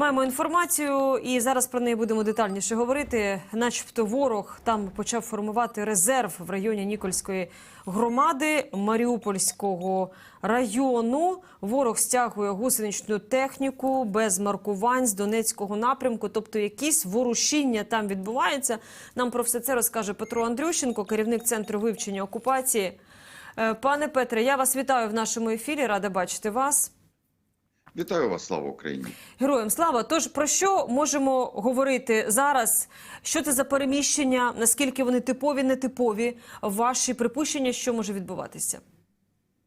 Маємо інформацію, і зараз про неї будемо детальніше говорити. Начебто, ворог там почав формувати резерв в районі Нікольської громади Маріупольського району. Ворог стягує гусеничну техніку без маркувань з Донецького напрямку. Тобто, якісь ворушіння там відбуваються. Нам про все це розкаже Петро Андрющенко, керівник центру вивчення окупації. Е, Пане Петре, я вас вітаю в нашому ефірі. Рада бачити вас. Вітаю вас, слава Україні! Героям слава. Тож про що можемо говорити зараз? Що це за переміщення? Наскільки вони типові, нетипові? Ваші припущення, що може відбуватися?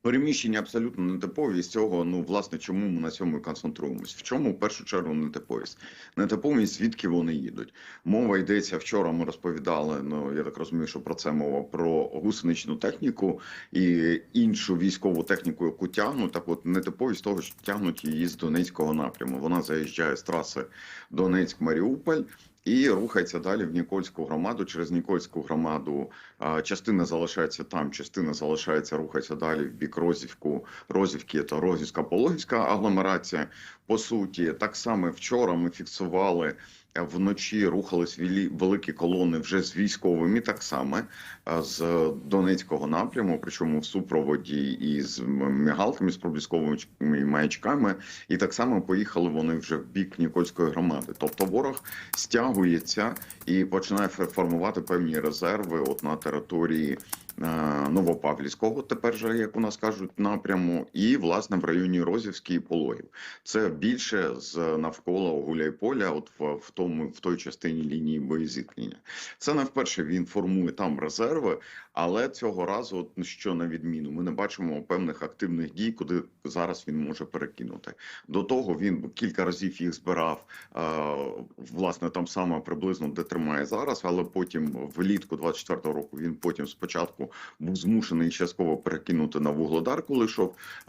Переміщення абсолютно нетипові. З цього, ну власне, чому ми на цьому і концентруємось? В чому в першу чергу нетиповість? Нетиповість, звідки вони їдуть? Мова йдеться вчора. Ми розповідали. Ну я так розумію, що про це мова про гусеничну техніку і іншу військову техніку, яку тягнуть. Так, от нетиповість того, що тягнуть її з Донецького напряму. Вона заїжджає з траси Донецьк-Маріуполь. І рухається далі в Нікольську громаду. Через Нікольську громаду частина залишається там, частина залишається, рухається далі в бік Розівку. Розівки та Розівська Пологівська агломерація. По суті, так само вчора ми фіксували. Вночі рухались великі колони вже з військовими, так само з Донецького напряму, причому в супроводі із мігалками, з проблісковими маячками, і так само поїхали вони вже в бік Нікольської громади. Тобто ворог стягується і починає формувати певні резерви от на території Новопавлівського, тепер же, як у нас кажуть, напряму, і власне в районі Розівський і Пологів. Це більше з навколо Гуляйполя, от в, в тому в той частині лінії боєзіткнення. Це не вперше він формує там резерви, але цього разу, от, що на відміну, ми не бачимо певних активних дій, куди зараз він може перекинути. До того він кілька разів їх збирав е, власне там саме приблизно де тримає зараз, але потім влітку 24-го року він потім спочатку був змушений частково перекинути на Вугледар, коли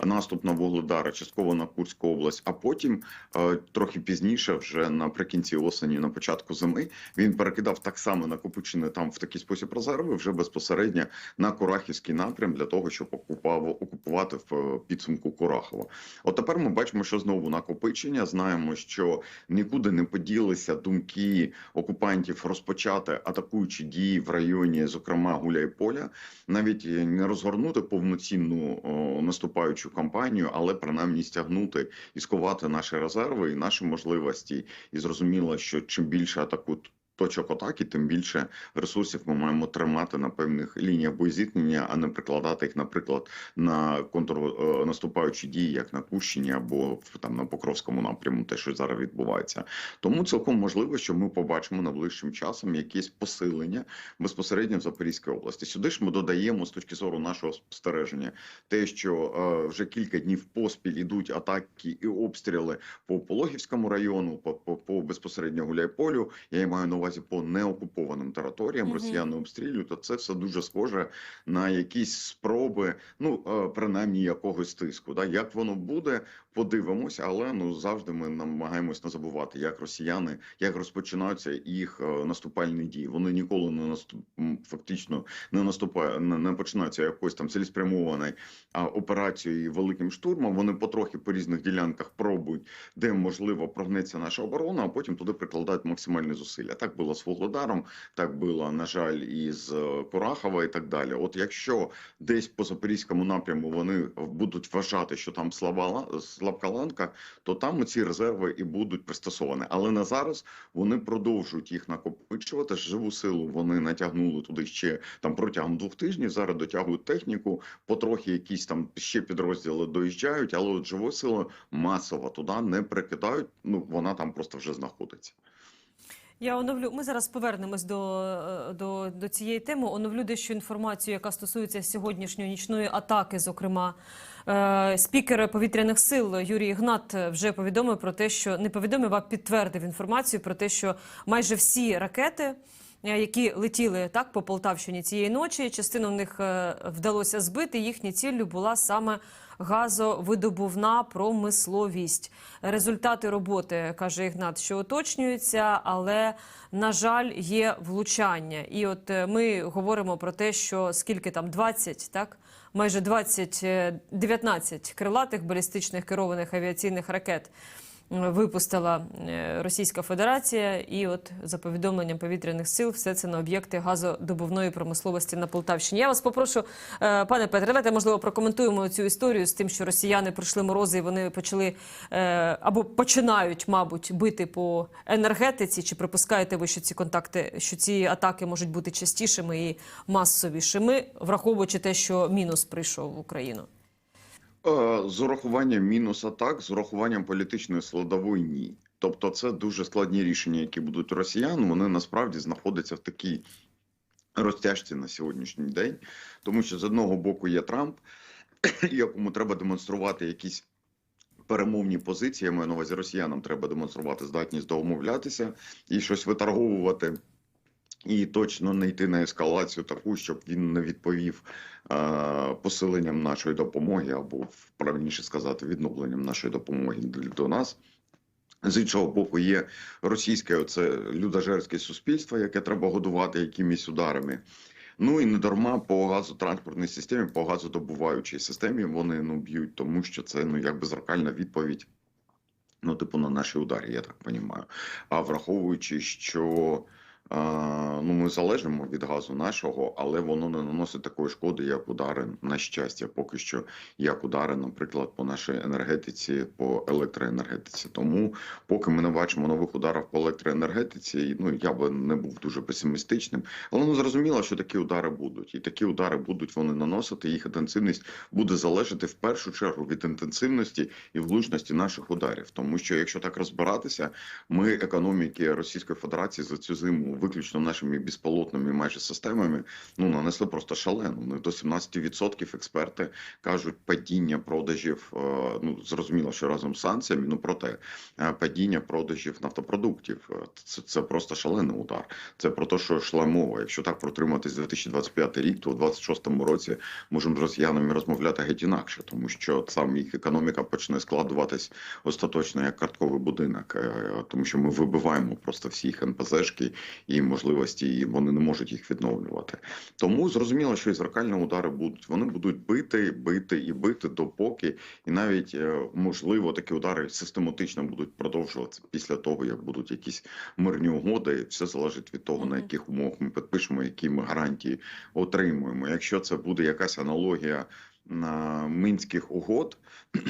наступ на Вугледар, частково на Курську область. А потім е, трохи пізніше, вже наприкінці осені, на початку зими, він перекидав так само накопичені там в такий спосіб резерви вже безпосередньо на Курахівський напрям для того, щоб окупав окупувати в е, підсумку Курахова. От тепер ми бачимо, що знову накопичення. Знаємо, що нікуди не поділися думки окупантів розпочати атакуючі дії в районі, зокрема Гуляйполя, навіть е, не розгорнути повноцінну о, наступаючу кампанію, але принаймні стягнути і сховати наші резерви і наші можливості. І зрозуміло, що чим більше атаку точок атаки, тим більше ресурсів ми маємо тримати на певних лініях боєзіткнення, а не прикладати їх, наприклад, на контрнаступаючі дії, як на Кущині або там на Покровському напряму, те, що зараз відбувається. Тому цілком можливо, що ми побачимо найближчим часом якесь посилення безпосередньо в Запорізькій області. Сюди ж ми додаємо з точки зору нашого спостереження те, що е, вже кілька днів поспіль ідуть атаки і обстріли по Пологівському району, по, по, по безпосередньо Гуляйполю. Я маю на увазі по неокупованим територіям. Мгм. Росіяни обстрілюють. То це все дуже схоже на якісь спроби, ну е, принаймні якогось тиску. Да? Як воно буде, подивимося, але ну завжди ми намагаємось не забувати, як росіяни як розпочинаються їх е, наступальні дії. Вони ніколи не наступ фактично не наступає, не, не починаються якось там цілеспрямованої а, операцією великим штурмом. Вони потрохи по різних ділянках пробують, де можливо прогнеться наша оборона, а потім туди прикладають максимальні зусилля. Так було з Вугледаром, так було, на жаль, і з е, Курахова, і так далі. От якщо десь по запорізькому напряму вони будуть вважати, що там слаба ла- слабка ланка, то там ці резерви і будуть пристосовані. Але на зараз вони продовжують їх накопичувати. Живу силу вони натягнули туди ще там протягом двох тижнів. Зараз дотягують техніку, потрохи якісь там ще підрозділи доїжджають, але от живу силу масово туди не прикидають. Ну вона там просто вже знаходиться. Я оновлю. Ми зараз повернемось до, е, до, до цієї теми. Оновлю дещо інформацію, яка стосується сьогоднішньої нічної атаки. Зокрема, Е, спікер повітряних сил Юрій Ігнат вже повідомив про те, що не повідомив, а підтвердив інформацію про те, що майже всі ракети. Е, Які летіли так по Полтавщині цієї ночі, частину них е, вдалося збити. Їхньою ціллю була саме газовидобувна промисловість. Результати роботи каже Ігнат, що уточнюються, але на жаль, є влучання. І от е, ми говоримо про те, що скільки там 20, так майже 20, е, 19 крилатих балістичних керованих авіаційних ракет випустила е, Російська Федерація, і от за повідомленням повітряних сил, все це на об'єкти газодобувної промисловості на Полтавщині. Я вас попрошу, е, пане Петре, давайте можливо прокоментуємо цю історію з тим, що росіяни пройшли морози, і вони почали е, або починають, мабуть, бити по енергетиці. Чи припускаєте ви, що ці контакти, що ці атаки можуть бути частішими і масовішими, враховуючи те, що мінус прийшов в Україну? Е, З урахуванням мінус атак, з урахуванням політичної складової ні. Тобто, це дуже складні рішення, які будуть росіян. Вони насправді знаходяться в такій розтяжці на сьогоднішній день, тому що з одного боку є Трамп, якому треба демонструвати якісь. Перемовні позиції, я маю на увазі росіянам треба демонструвати здатність домовлятися і щось виторговувати, і точно не йти на ескалацію таку, щоб він не відповів е, посиленням нашої допомоги, або правильніше сказати, відновленням нашої допомоги до нас. З іншого боку, є російське оце людожерське суспільство, яке треба годувати якимись ударами. Ну і не дарма по газотранспортній системі, по газодобуваючій системі вони ну б'ють, тому що це ну якби зеркальна відповідь. Ну, типу, на наші удари, я так розумію. А враховуючи, що ну, ми залежимо від газу нашого, але воно не наносить такої шкоди, як удари, на щастя, поки що, як удари, наприклад, по нашій енергетиці, по електроенергетиці. Тому, поки ми не бачимо нових ударів по електроенергетиці, ну я би не був дуже песимістичним. Але ну зрозуміло, що такі удари будуть, і такі удари будуть вони наносити. Їх інтенсивність буде залежати в першу чергу від інтенсивності і влучності наших ударів. Тому що якщо так розбиратися, ми економіки Російської Федерації за цю зиму виключно нашими безполотними майже системами ну нанесли просто шалену. Ну до 17% експерти кажуть падіння продажів. е, Ну зрозуміло, що разом з санкціями, ну проте е, падіння продажів нафтопродуктів. Е, Це, це просто шалений удар. Це про те, що йшла мова. Якщо так протриматись 2025 рік, то у 2026 році можемо з росіянами розмовляти геть інакше, тому що сам їх економіка почне складуватись остаточно як картковий будинок, тому що ми вибиваємо просто всі їх НПЗшки і можливості, і вони не можуть їх відновлювати. Тому зрозуміло, що і зеркальні удари будуть. Вони будуть бити, бити і бити допоки, і навіть е, можливо такі удари систематично будуть продовжуватися після того, як будуть якісь мирні угоди. Все залежить від того, на яких умовах ми підпишемо, які ми гарантії отримуємо. Якщо це буде якась аналогія на мінських угод,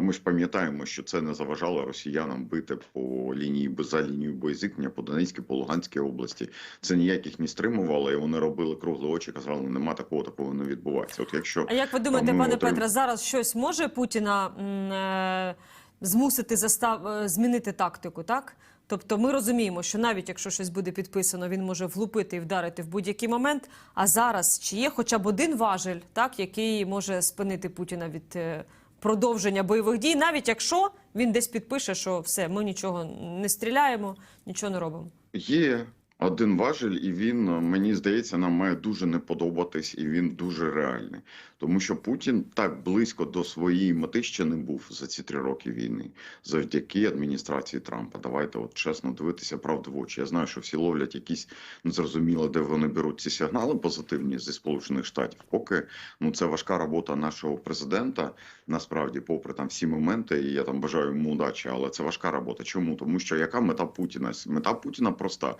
ми ж пам'ятаємо, що це не заважало росіянам бити по лінії за лінію боєзикнення по Донецькій, по Луганській області. Це ніяких не стримувало, і вони робили круглі очі, казали, нема такого, такого не відбувається. От якщо А як ви думаєте, пане отрим- Петре, зараз щось може Путіна е, змусити застав е, змінити тактику, так? Тобто ми розуміємо, що навіть якщо щось буде підписано, він може влупити і вдарити в будь-який момент. А зараз чи є хоча б один важель, так, який може спинити Путіна від е, продовження бойових дій, навіть якщо він десь підпише, що все, ми нічого не стріляємо, нічого не робимо. Є один важель, і він мені здається, нам має дуже не подобатись, і він дуже реальний. Тому що Путін так близько до своєї мети ще не був за ці три роки війни, завдяки адміністрації Трампа. Давайте от чесно дивитися правду в очі. Я знаю, що всі ловлять якісь незрозуміло, де вони беруть ці сигнали позитивні зі сполучених штатів. Поки ну це важка робота нашого президента. Насправді, попри там всі моменти, і я там бажаю йому удачі, але це важка робота. Чому? Тому що яка мета Путіна? Мета Путіна проста: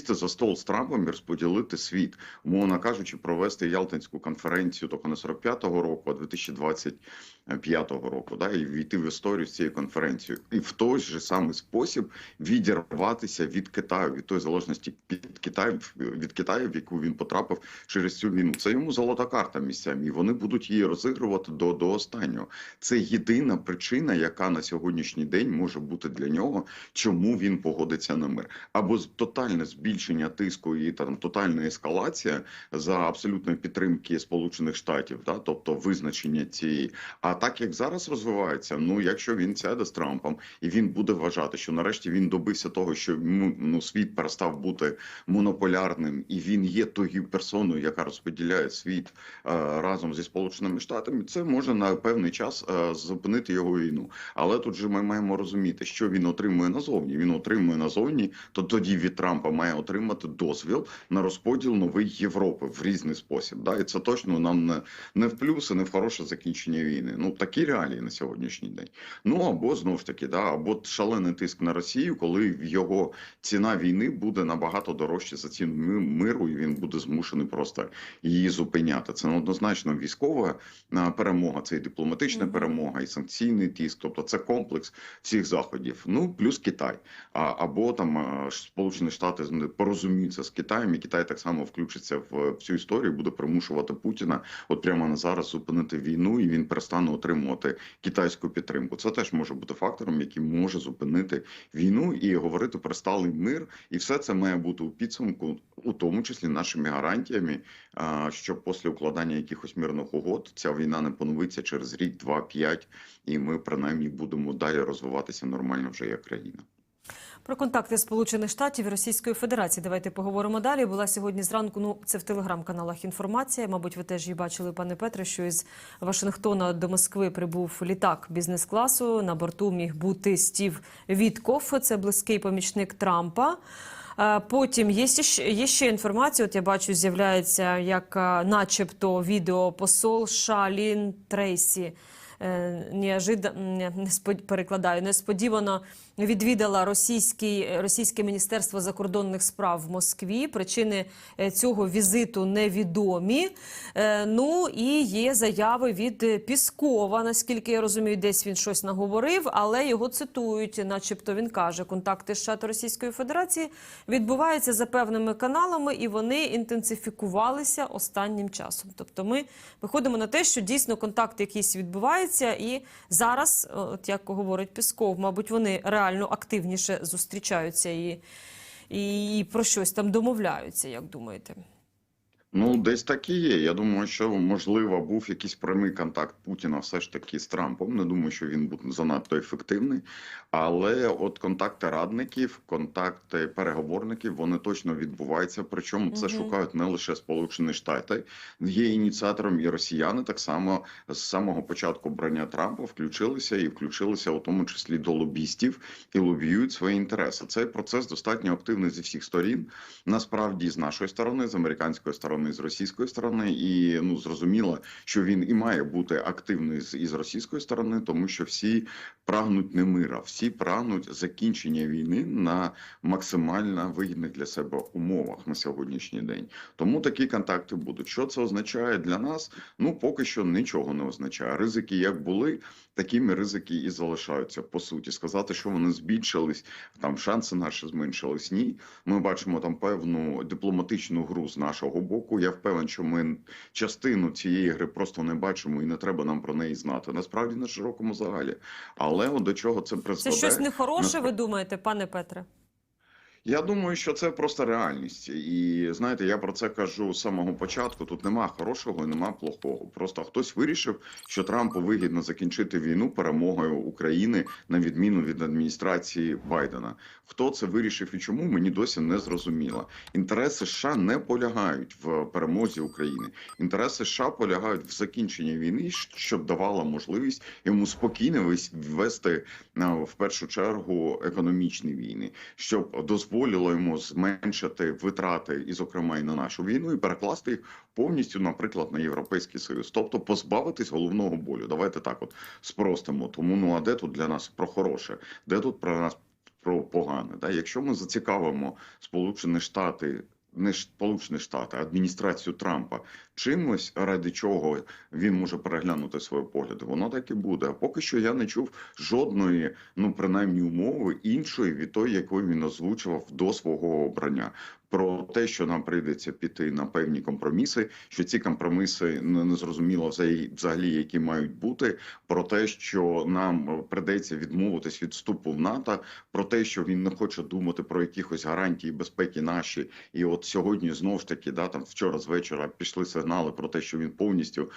сісти за стол з Трампом і розподілити світ, умовно кажучи, провести Ялтинську конференцію тільки не 45-го року, а 2025 року, да, і війти в історію з цією конференцією, і в той же самий спосіб відірватися від Китаю, від тої залежності від Китаю, від Китаю, в яку він потрапив через цю війну. Це йому золота карта місцями, і вони будуть її розігрувати до, до останнього. Це єдина причина, яка на сьогоднішній день може бути для нього, чому він погодиться на мир, або тотальне збільшення тиску і там тотальна ескалація за абсолютної підтримки Сполучених Штатів, да, тобто визначення цієї. А так як зараз розвивається, ну якщо він сяде з Трампом і він буде вважати, що нарешті він добився того, що ну, світ перестав бути монополярним, і він є тою персоною, яка розподіляє світ е, разом зі Сполученими Штатами, це може на певний час е, зупинити його війну. Але тут же ми маємо розуміти, що він отримує назовні. Він отримує назовні, то тоді від Трампа має отримати дозвіл на розподіл нової Європи в різний спосіб. Да? І це точно нам не, не в плюс і не в хороше закінчення війни. Ну такі реалії на сьогоднішній день. Ну або знову ж таки, да, або шалений тиск на Росію, коли його ціна війни буде набагато дорожче за ціну миру, і він буде змушений просто її зупиняти. Це однозначно військова перемога, це і дипломатична перемога, і санкційний тиск. Тобто це комплекс всіх заходів. Ну плюс Китай. А або там Сполучені Штати порозуміються з Китаєм, і Китай так само включиться в цю історію, буде примушувати Путіна от прямо на зараз зупинити війну, і він перестане отримувати китайську підтримку. Це теж може бути фактором, який може зупинити війну і говорити про сталий мир. І все це має бути у підсумку, у тому числі нашими гарантіями, що після укладання якихось мирних угод ця війна не поновиться через рік, два, п'ять, і ми принаймні будемо далі розвиватися нормально вже як країна. Про контакти Сполучених Штатів і Російської Федерації давайте поговоримо далі. Була сьогодні зранку. Ну це в телеграм-каналах інформація. Мабуть, ви теж її бачили, пане Петре. Що із Вашингтона до Москви прибув літак бізнес-класу. На борту міг бути Стів Віткоф. Це близький помічник Трампа. Е, Потім є ще, є ще інформація. От я бачу, з'являється як, е, начебто, відеопосол Шалін Трейсі. Е, неожида- не перекладаю, несподівано відвідала російський, російське міністерство закордонних справ в Москві. Причини е, цього візиту невідомі. Е, Ну і є заяви від Піскова. Наскільки я розумію, десь він щось наговорив, але його цитують, начебто він каже, контакти США та Російської Федерації відбуваються за певними каналами, і вони інтенсифікувалися останнім часом. Тобто, ми виходимо на те, що дійсно контакт якийсь відбувається, і зараз, от як говорить Пісков, мабуть, вони реально активніше зустрічаються і, і про щось там домовляються, як думаєте? Ну, десь так і є. Я думаю, що можливо був якийсь прямий контакт Путіна все ж таки з Трампом. Не думаю, що він був занадто ефективний. Але от контакти радників, контакти переговорників, вони точно відбуваються. Причому це Мгм. шукають не лише Сполучені Штати, є ініціатором і росіяни. Так само з самого початку брання Трампа включилися і включилися у тому числі до лобістів і лобіюють свої інтереси. Цей процес достатньо активний зі всіх сторін. Насправді, з нашої сторони, з американської сторони, з російської сторони, і ну зрозуміло, що він і має бути активний з із російської сторони, тому що всі прагнуть не мира, всі прагнуть закінчення війни на максимально вигідних для себе умовах на сьогоднішній день. Тому такі контакти будуть. Що це означає для нас? Ну поки що нічого не означає. Ризики як були, такими ризики і залишаються. По суті, сказати, що вони збільшились, там шанси наші зменшились. Ні, ми бачимо там певну дипломатичну гру з нашого боку. Я впевнений, що ми частину цієї гри просто не бачимо, і не треба нам про неї знати. Насправді на широкому загалі. Але от до чого це Це призведе? щось нехороше, Насправ- ви думаєте, пане Петре? Я думаю, що це просто реальність, і знаєте, я про це кажу з самого початку. Тут нема хорошого і нема плохого. Просто хтось вирішив, що Трампу вигідно закінчити війну перемогою України на відміну від адміністрації Байдена. Хто це вирішив і чому мені досі не зрозуміло. Інтереси США не полягають в перемозі України. Інтереси США полягають в закінченні війни, щоб давала можливість йому спокійно ввести в першу чергу економічні війни, щоб дозволило йому зменшити витрати, і зокрема і на нашу війну, і перекласти їх повністю, наприклад, на європейський союз, тобто позбавитись головного болю. Давайте так, от спростимо. Тому ну а де тут для нас про хороше, де тут про нас про погане? Да? Якщо ми зацікавимо Сполучені Штати. Не Сполучені Штати, адміністрацію Трампа чимось, ради чого він може переглянути свої погляди, воно так і буде. А поки що я не чув жодної, ну принаймні умови іншої від тої, якої він озвучував до свого обрання. Про те, що нам прийдеться піти на певні компроміси, що ці компроміси не, зрозуміло взагалі, які мають бути. Про те, що нам прийдеться відмовитись від вступу в НАТО, про те, що він не хоче думати про якихось гарантії безпеки наші. І от сьогодні знову ж таки, да там вчора з вечора пішли сигнали про те, що він повністю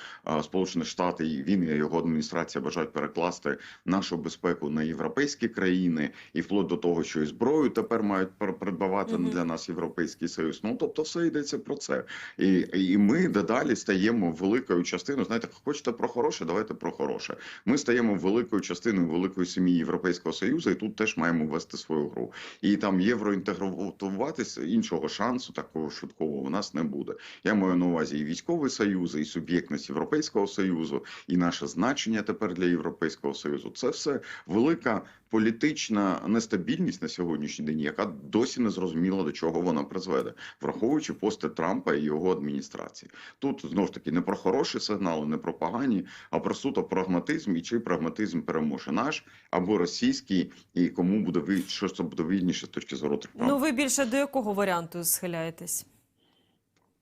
Сполучені Штати і він і його адміністрація бажають перекласти нашу безпеку на європейські країни, і вплоть до того, що і зброю тепер мають придбавати Мгм. для нас європейські Європейський Союз. Ну тобто, все йдеться про це. І, і ми дедалі стаємо великою частиною. Знаєте, хочете про хороше, давайте про хороше. Ми стаємо великою частиною великої сім'ї Європейського Союзу, і тут теж маємо вести свою гру. І там євроінтегруватися іншого шансу такого швидкого у нас не буде. Я маю на увазі і військовий союз, і суб'єктність Європейського союзу, і наше значення тепер для Європейського союзу. Це все велика політична нестабільність на сьогоднішній день, яка досі не зрозуміла до чого вона призведе, враховуючи пости Трампа і його адміністрації. Тут знову ж таки не про хороші сигнали, не про погані, а про суто прагматизм і чи прагматизм переможе наш або російський, і кому буде ви що це буде вільніше з точки зору Трампа. Ну ви більше до якого варіанту схиляєтесь?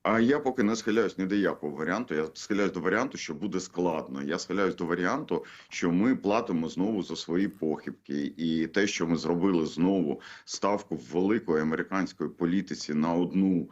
А я поки не схиляюсь ні до якого варіанту. Я схиляюсь до варіанту, що буде складно. Я схиляюсь до варіанту, що ми платимо знову за свої похибки, і те, що ми зробили знову ставку в великої американської політиці на одну.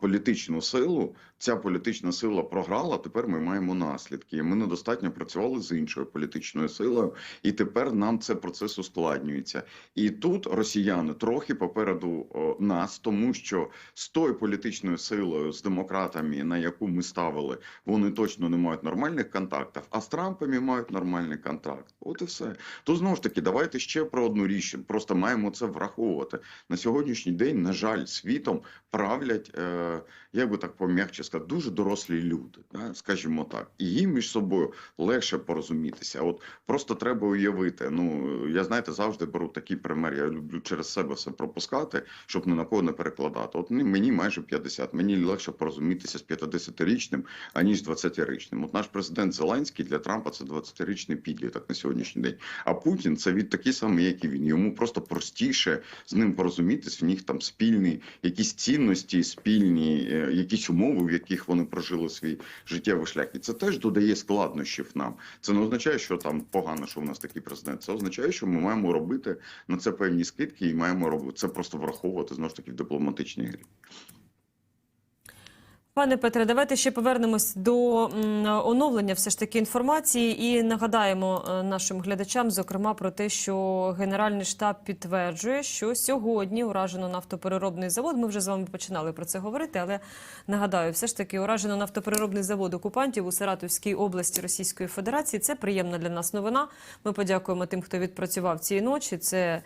Політичну силу ця політична сила програла. Тепер ми маємо наслідки. Ми недостатньо працювали з іншою політичною силою, і тепер нам це процес ускладнюється. І тут росіяни трохи попереду нас, тому що з тою політичною силою, з демократами, на яку ми ставили, вони точно не мають нормальних контактів, а з Трампами мають нормальний контакт. От і все. То знову ж таки, давайте ще про одну річ. Просто маємо це враховувати на сьогоднішній день. На жаль, світом правлять, е, як би так пом'якче сказати, дуже дорослі люди, скажімо так, і їм між собою легше порозумітися. От просто треба уявити. Ну я знаєте, завжди беру такий пример. Я люблю через себе все пропускати, щоб ні на кого не перекладати. От мені майже 50, Мені легше порозумітися з 50-річним, аніж з 20-річним. От наш президент Зеленський для Трампа це 20-річний підліток на сьогоднішній день. А Путін це від такий самий, як і він. Йому просто простіше з ним порозумітись. В них там спільні якісь цінності, спільні е, якісь умови, в яких вони прожили свій життєвий шлях. І це теж додає складнощів нам. Це не означає, що там погано, що у нас такий президент. Це означає, що ми маємо робити на це певні скидки, і маємо робити це просто враховувати знову ж таки в дипломатичній грі. Пане Петре, давайте ще повернемось до оновлення все ж таки інформації і нагадаємо е, нашим глядачам, зокрема, про те, що Генеральний штаб підтверджує, що сьогодні уражено нафтопереробний завод. Ми вже з вами починали про це говорити, але нагадаю, все ж таки уражено нафтопереробний завод окупантів у Саратовській області Російської Федерації. Це приємна для нас новина. Ми подякуємо тим, хто відпрацював цієї ночі. Це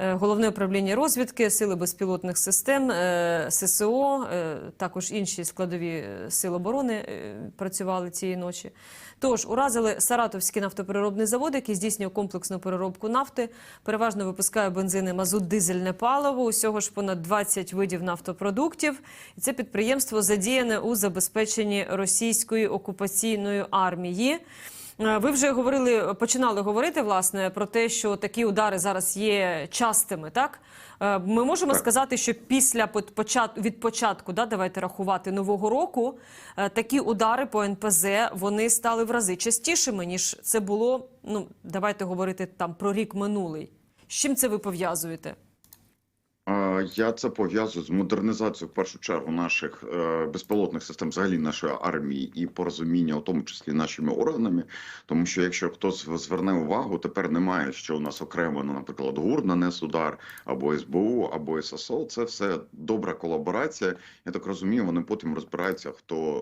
головне управління розвідки, сили безпілотних систем, е, ССО, е, також інші складові е, сил оборони е, працювали цієї ночі. Тож уразили Саратовський нафтопереробний завод, який здійснює комплексну переробку нафти, переважно випускає бензини, мазут, дизельне паливо. Усього ж понад 20 видів нафтопродуктів. І це підприємство задіяне у забезпеченні російської окупаційної армії. Е, Ви вже говорили, починали говорити власне про те, що такі удари зараз є частими. Так Е, ми можемо Так. сказати, що після пот- почат- від початку, да, давайте рахувати нового року, е, такі удари по НПЗ вони стали в рази частішими ніж це було. Ну давайте говорити там про рік минулий. З чим це ви пов'язуєте? Я це пов'язую з модернізацією в першу чергу наших е, безпілотних систем, взагалі нашої армії, і порозуміння, у тому числі нашими органами. Тому що якщо хтось зверне увагу, тепер немає, що у нас окремо, ну, наприклад, ГУР нанес удар або СБУ, або ССО. Це все добра колаборація. Я так розумію, вони потім розбираються, хто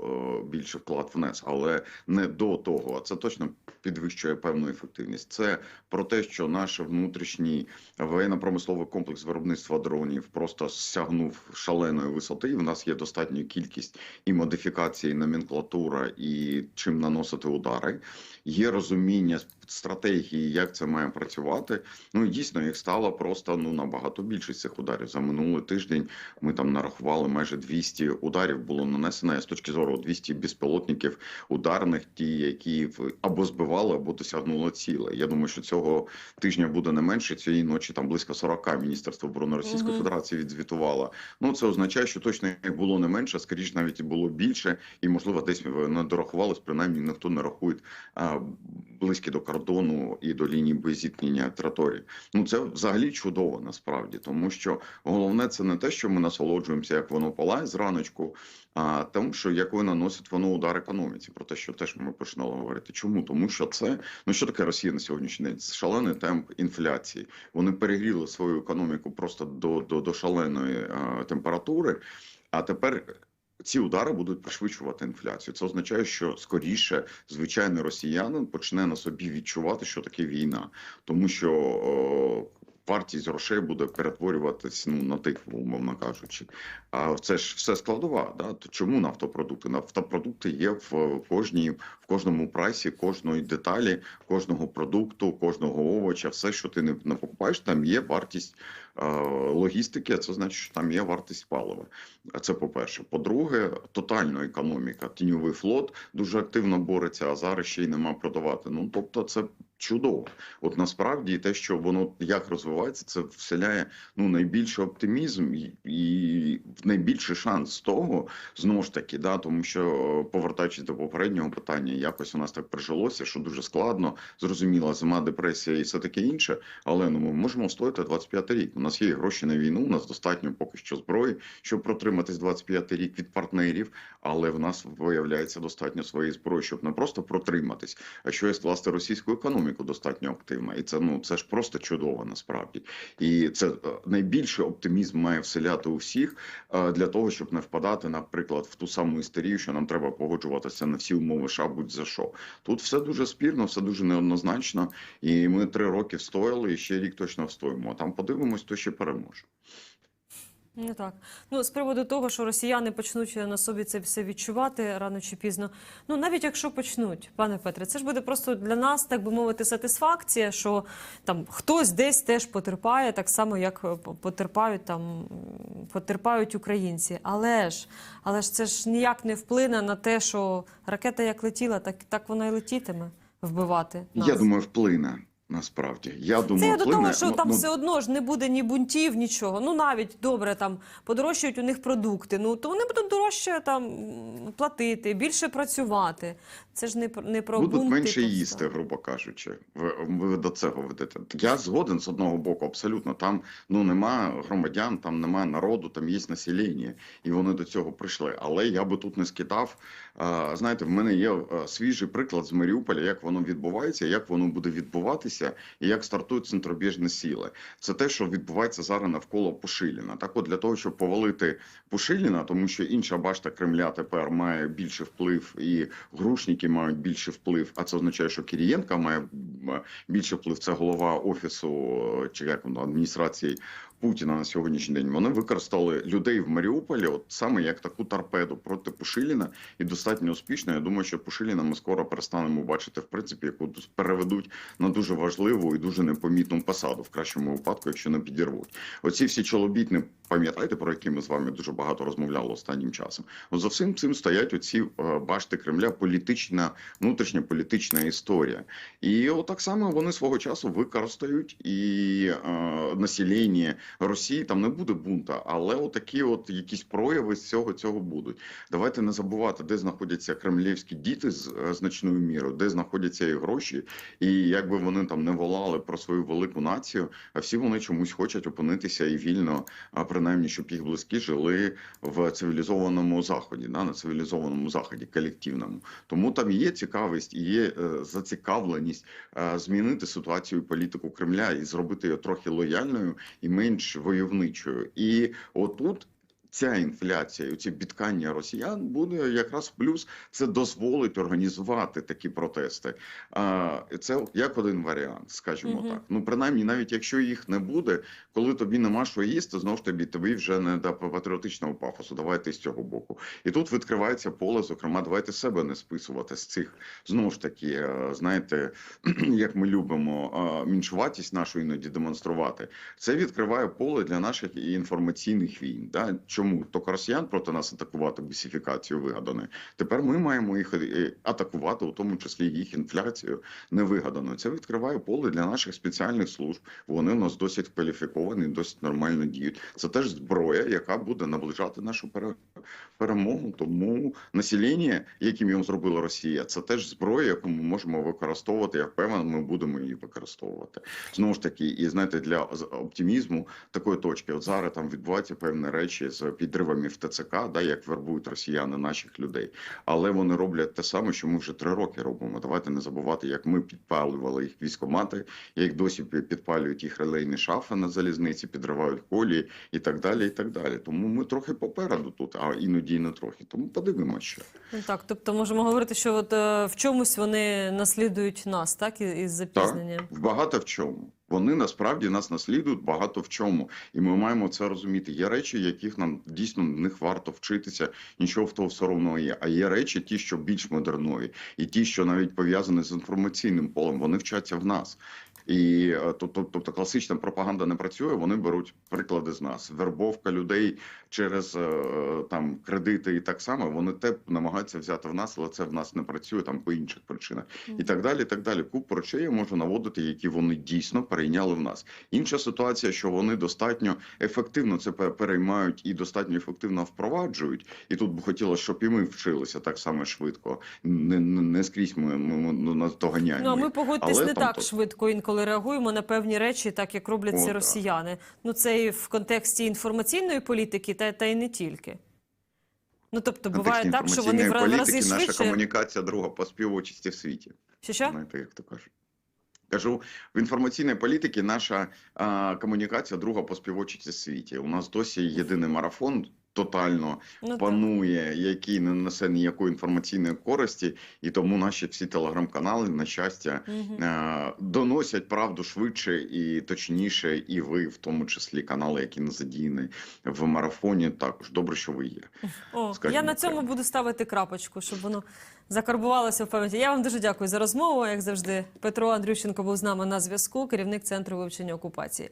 е, більше вклад внес, але не до того. А це точно підвищує певну ефективність. Це про те, що наш внутрішній воєнно-промисловий комплекс виробництва дронів просто сягнув шаленої висоти. і В нас є достатня кількість і модифікації, і номенклатура, і чим наносити удари. Є розуміння стратегії, як це має працювати. Ну і дійсно їх стало просто ну набагато більше цих ударів. За минулий тиждень ми там нарахували майже 200 ударів було нанесено. З точки зору 200 безпілотників ударних, ті, які або збивали, або досягнули ціле. Я думаю, що цього тижня буде не менше. Цієї ночі там близько 40 Міністерство оборони Російської Мгм. Федерації відзвітувало. Ну це означає, що точно їх було не менше, скоріш навіть і було більше, і можливо десь не дорахувалось. Принаймні ніхто не рахує близькі до кордону і до лінії боєзіткнення території. Ну це взагалі чудово насправді, тому що головне це не те, що ми насолоджуємося, як воно палає зраночку, а тому, що якою наносить воно удар економіці. Про те, що теж ми починали говорити. Чому? Тому що це ну що таке Росія на сьогоднішній день? Це шалений темп інфляції. Вони перегріли свою економіку просто до, до, до шаленої а, температури. А тепер ці удари будуть пришвидшувати інфляцію. Це означає, що скоріше звичайний росіянин почне на собі відчувати, що таке війна, тому що о, вартість грошей буде перетворюватись ну на тих, умовно кажучи. А це ж все складова. Да? То чому нафтопродукти? Нафтопродукти є в кожній в кожному прайсі, кожної деталі, кожного продукту, кожного овоча. Все, що ти не, не покупаєш, там є вартість логістики. а Це значить, що там є вартість палива. Це по-перше. По-друге, тотальна економіка. Тіньовий флот дуже активно бореться, а зараз ще й нема продавати. Ну тобто, це чудово. От насправді те, що воно як розвивається, це вселяє ну найбільший оптимізм і, і найбільший шанс того, знову ж таки, да, тому що е, повертаючись до попереднього питання, якось у нас так прижилося, що дуже складно, зрозуміла зима, депресія і все таке інше. Але ну ми можемо встояти 25 рік. Нас є гроші на війну. У нас достатньо поки що зброї, щоб протриматись 25 рік від партнерів. Але в нас виявляється достатньо своєї зброї, щоб не просто протриматись, а що є скласти російську економіку достатньо активно. І це ну це ж просто чудово насправді. І це е, найбільший оптимізм має вселяти у всіх е, для того, щоб не впадати, наприклад, в ту саму істерію, що нам треба погоджуватися на всі умови США, будь за що. Тут все дуже спірно, все дуже неоднозначно. І ми три роки встояли, і ще рік точно встоїмо. А там подивимось, хто ще переможе. Ну так. Ну, з приводу того, що росіяни почнуть на собі це все відчувати рано чи пізно. Ну, навіть якщо почнуть, пане Петре, це ж буде просто для нас, так би мовити, сатисфакція, що там хтось десь теж потерпає, так само, як потерпають там потерпають українці. Але ж, але ж це ж ніяк не вплине на те, що ракета як летіла, так, так вона і летітиме вбивати. Нас. Я думаю, вплине. Насправді, я думаю, Це я до того, що Ну, там ну, все одно ж не буде ні бунтів, нічого. Ну навіть добре, там подорожчають у них продукти. Ну то вони будуть дорожче там платити, більше працювати. Це ж не про не про будуть бунти, менше їсти, грубо кажучи. Ви, ви до цього ведете. Я згоден з одного боку, абсолютно. Там ну нема громадян, там нема народу, там є населення, і вони до цього прийшли. Але я би тут не скидав. Знаєте, в мене є свіжий приклад з Маріуполя, як воно відбувається, як воно буде відбуватися, і як стартують центробіжні сили. Це те, що відбувається зараз навколо Пушиліна. Так, от для того, щоб повалити Пушиліна, тому що інша башта Кремля тепер має більший вплив, і грушники мають більший вплив. А це означає, що Кирієнка має більше вплив. Це голова офісу чи як воно адміністрації Путіна на сьогоднішній день. Вони використали людей в Маріуполі, от саме як таку торпеду проти Пушиліна, і достатньо успішно. Я думаю, що Пушиліна ми скоро перестанемо бачити, в принципі, яку переведуть на дуже важливу і дуже непомітну посаду, в кращому випадку, якщо не підірвуть. Оці всі чолобітні, пам'ятаєте, про які ми з вами дуже багато розмовляли останнім часом. От за всім цим стоять оці е, башти Кремля, політична, внутрішня політична історія. І от так само вони свого часу використають і е, населення Росії там не буде бунта, але отакі от якісь прояви з цього цього будуть. Давайте не забувати, де знаходяться кремлівські діти з е, значною мірою, де знаходяться і гроші, і якби вони там не волали про свою велику націю, а всі вони чомусь хочуть опинитися і вільно, а принаймні, щоб їх близькі жили в цивілізованому заході, да, на цивілізованому заході, колективному. Тому там є цікавість і є е, зацікавленість е, змінити ситуацію політику Кремля і зробити її трохи лояльною і менш войовничою. І отут. Ця інфляція, ці біткання росіян буде якраз плюс. Це дозволить організувати такі протести. А це як один варіант, скажімо Мгм. так. Ну принаймні, навіть якщо їх не буде, коли тобі нема що їсти, знову ж тобі тобі вже не до патріотичного пафосу. Давайте з цього боку. І тут відкривається поле. Зокрема, давайте себе не списувати з цих знову ж таки, е, знаєте, як ми любимо меншуватість нашу іноді демонструвати. Це відкриває поле для наших інформаційних війн. Да? Чому тільки росіян проти нас атакувати бісифікацію вигаданою? Тепер ми маємо їх е, атакувати, у тому числі їх інфляцію невигаданою. Це відкриває поле для наших спеціальних служб. Вони у нас досить кваліфіковані, досить нормально діють. Це теж зброя, яка буде наближати нашу пере- перемогу. Тому населення, яким його зробила Росія, це теж зброя, яку ми можемо використовувати. Я впевнений, ми будемо її використовувати. Знову ж таки, і знаєте, для оптимізму такої точки, от зараз там відбуваються певні речі з підривами в ТЦК, да, як вербують росіяни наших людей. Але вони роблять те саме, що ми вже три роки робимо. Давайте не забувати, як ми підпалювали їх військомати, як досі підпалюють їх релейні шафи на залізниці, підривають колії і так далі. І так далі. Тому ми трохи попереду тут, а іноді і не трохи. Тому подивимося. Ну, так, тобто можемо говорити, що от е, в чомусь вони наслідують нас, так, із запізненням. В багато в чому. Вони насправді нас наслідують багато в чому, і ми маємо це розуміти. Є речі, яких нам дійсно в них варто вчитися, нічого в того соромного є. А є речі, ті, що більш модернові, і ті, що навіть пов'язані з інформаційним полем, вони вчаться в нас. І тобто, тобто класична пропаганда не працює. Вони беруть приклади з нас. Вербовка людей через е, там кредити і так само. Вони те намагаються взяти в нас, але це в нас не працює там по інших причинах і так далі. і так далі. Купу речей я можу наводити, які вони дійсно перейняли в нас. Інша ситуація, що вони достатньо ефективно це переймають і достатньо ефективно впроваджують. І тут би хотілося, щоб і ми вчилися так само швидко. Не, не, не скрізь ми, ми, ми ну, наздоганяємо. Ну, а ми погодьтесь не там так то- швидко інколи реагуємо на певні речі, так як роблять О, так. росіяни. Ну це і в контексті інформаційної політики, та, та й не тільки. Ну тобто, буває так, що вони в рази політики наша комунікація друга по співочості в світі. Що що? Знаєте, як то кажуть. Кажу, в інформаційній політиці наша а, комунікація друга по співочості в світі. У нас досі єдиний марафон тотально Ну, так. панує, який не несе ніякої інформаційної користі, і тому наші всі телеграм-канали, на щастя, е, доносять правду швидше і точніше, і ви, в тому числі канали, які не задіяні в марафоні, також добре, що ви є. О, скажімо я на цьому прямо. буду ставити крапочку, щоб воно закарбувалося в пам'яті. Я вам дуже дякую за розмову. Як завжди, Петро Андрющенко був з нами на зв'язку, керівник центру вивчення окупації.